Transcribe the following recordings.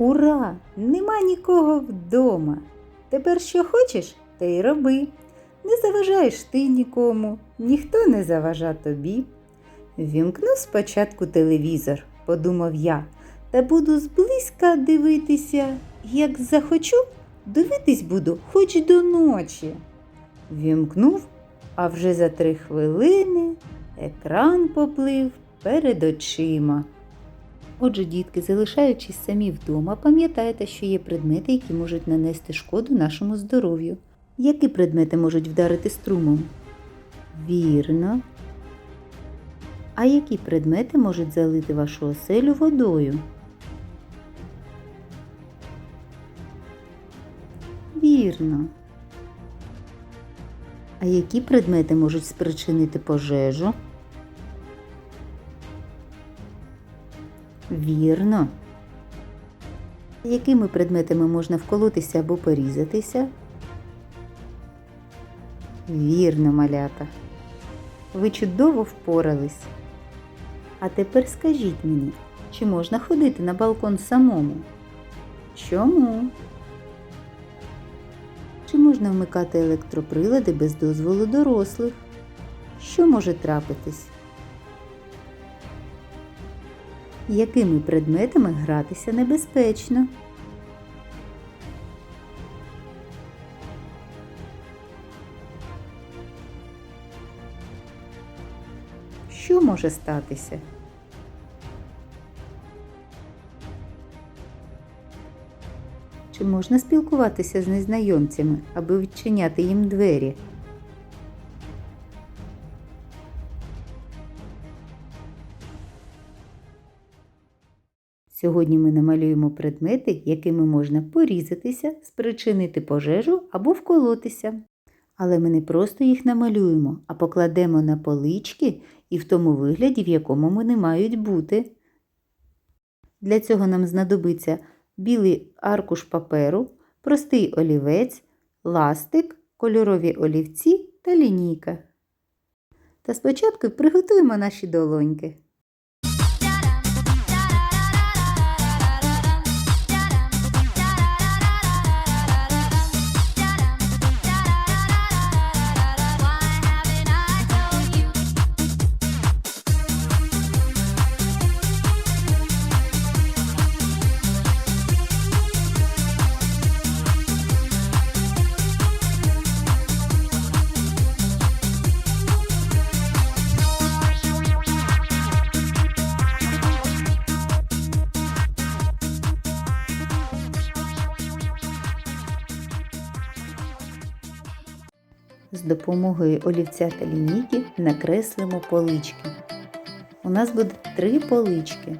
Ура! Нема нікого вдома. Тепер що хочеш, те й роби. Не заважаєш ти нікому, ніхто не заважа тобі. Вімкну спочатку телевізор, подумав я, та буду зблизька дивитися. Як захочу, дивитись буду хоч до ночі. Вімкнув, а вже за три хвилини екран поплив перед очима. Отже, дітки, залишаючись самі вдома, пам'ятайте, що є предмети, які можуть нанести шкоду нашому здоров'ю. Які предмети можуть вдарити струмом? Вірно. А які предмети можуть залити вашу оселю водою? Вірно. А які предмети можуть спричинити пожежу? Вірно. Якими предметами можна вколотися або порізатися? Вірно, малята. Ви чудово впорались. А тепер скажіть мені, чи можна ходити на балкон самому? Чому? Чи можна вмикати електроприлади без дозволу дорослих? Що може трапитись? Якими предметами гратися небезпечно? Що може статися? Чи можна спілкуватися з незнайомцями, аби відчиняти їм двері? Сьогодні ми намалюємо предмети, якими можна порізатися, спричинити пожежу або вколотися. Але ми не просто їх намалюємо, а покладемо на полички і в тому вигляді, в якому вони мають бути. Для цього нам знадобиться білий аркуш паперу, простий олівець, ластик, кольорові олівці та лінійка. Та спочатку приготуємо наші долоньки. З допомогою олівця та лінійки накреслимо полички. У нас буде три полички.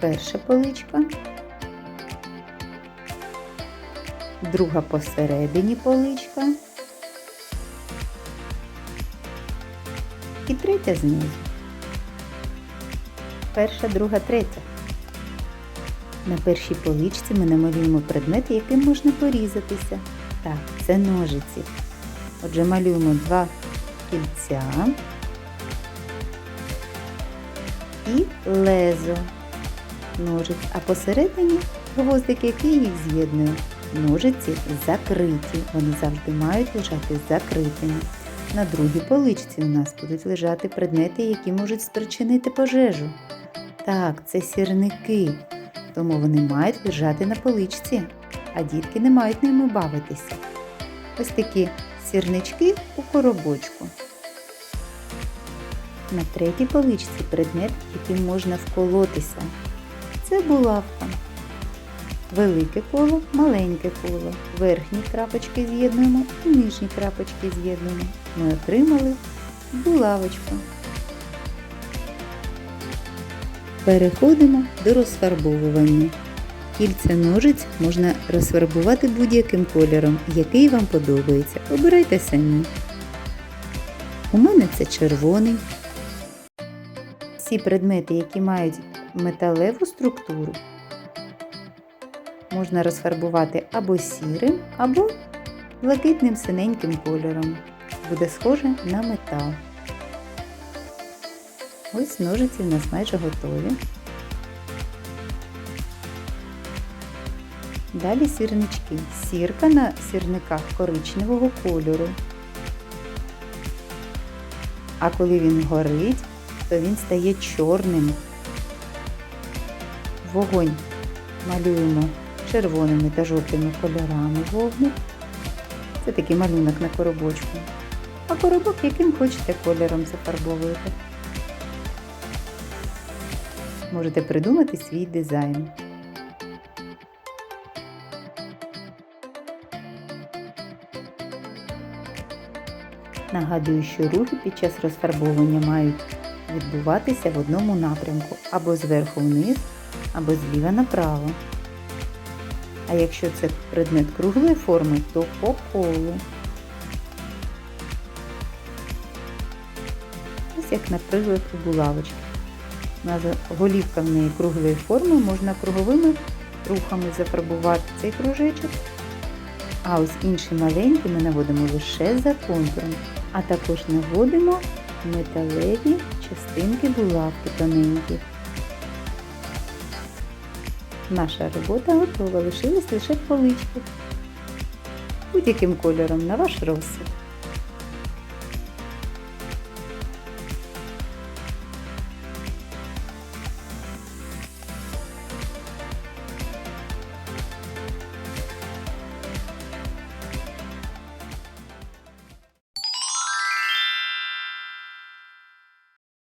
Перша поличка, друга посередині поличка і третя знизу. Перша, друга, третя. На першій поличці ми намалюємо предмети, яким можна порізатися. Так, це ножиці. Отже, малюємо два кільця і лезо ножиць, а посередині гвоздик, який їх з'єднує. Ножиці закриті, вони завжди мають лежати закритими. На другій поличці у нас будуть лежати предмети, які можуть спричинити пожежу. Так, це сірники, тому вони мають лежати на поличці, а дітки не мають ними бавитися. Ось такі сірнички у коробочку. На третій поличці предмет, яким можна вколотися. Це булавка. Велике коло, маленьке коло. Верхні крапочки з'єднуємо і нижні крапочки з'єднуємо. Ми отримали булавочку. Переходимо до розфарбовування. Кільця ножиць можна розфарбувати будь-яким кольором, який вам подобається. Обирайте самі. У мене це червоний. Всі предмети, які мають металеву структуру, можна розфарбувати або сірим, або блакитним синеньким кольором. Буде схоже на метал. Ось ножиці в нас майже готові. Далі сірнички. Сірка на сірниках коричневого кольору. А коли він горить, то він стає чорним. Вогонь малюємо червоними та жовтими кольорами вогник. Це такий малюнок на коробочку. А коробок яким хочете кольором зафарбовуєте. Можете придумати свій дизайн. Нагадую, що рухи під час розфарбовування мають відбуватися в одному напрямку або зверху вниз, або зліва направо. А якщо це предмет круглої форми, то по колу. Ось як, наприклад, у булавочки. Голівка в неї круглої форми, можна круговими рухами зафарбувати цей кружечок. А ось інші маленькі ми наводимо лише за контуром, а також наводимо металеві частинки булавки тоненькі. Наша робота готова, лишилось лише полички. Будь-яким кольором на ваш розсуд.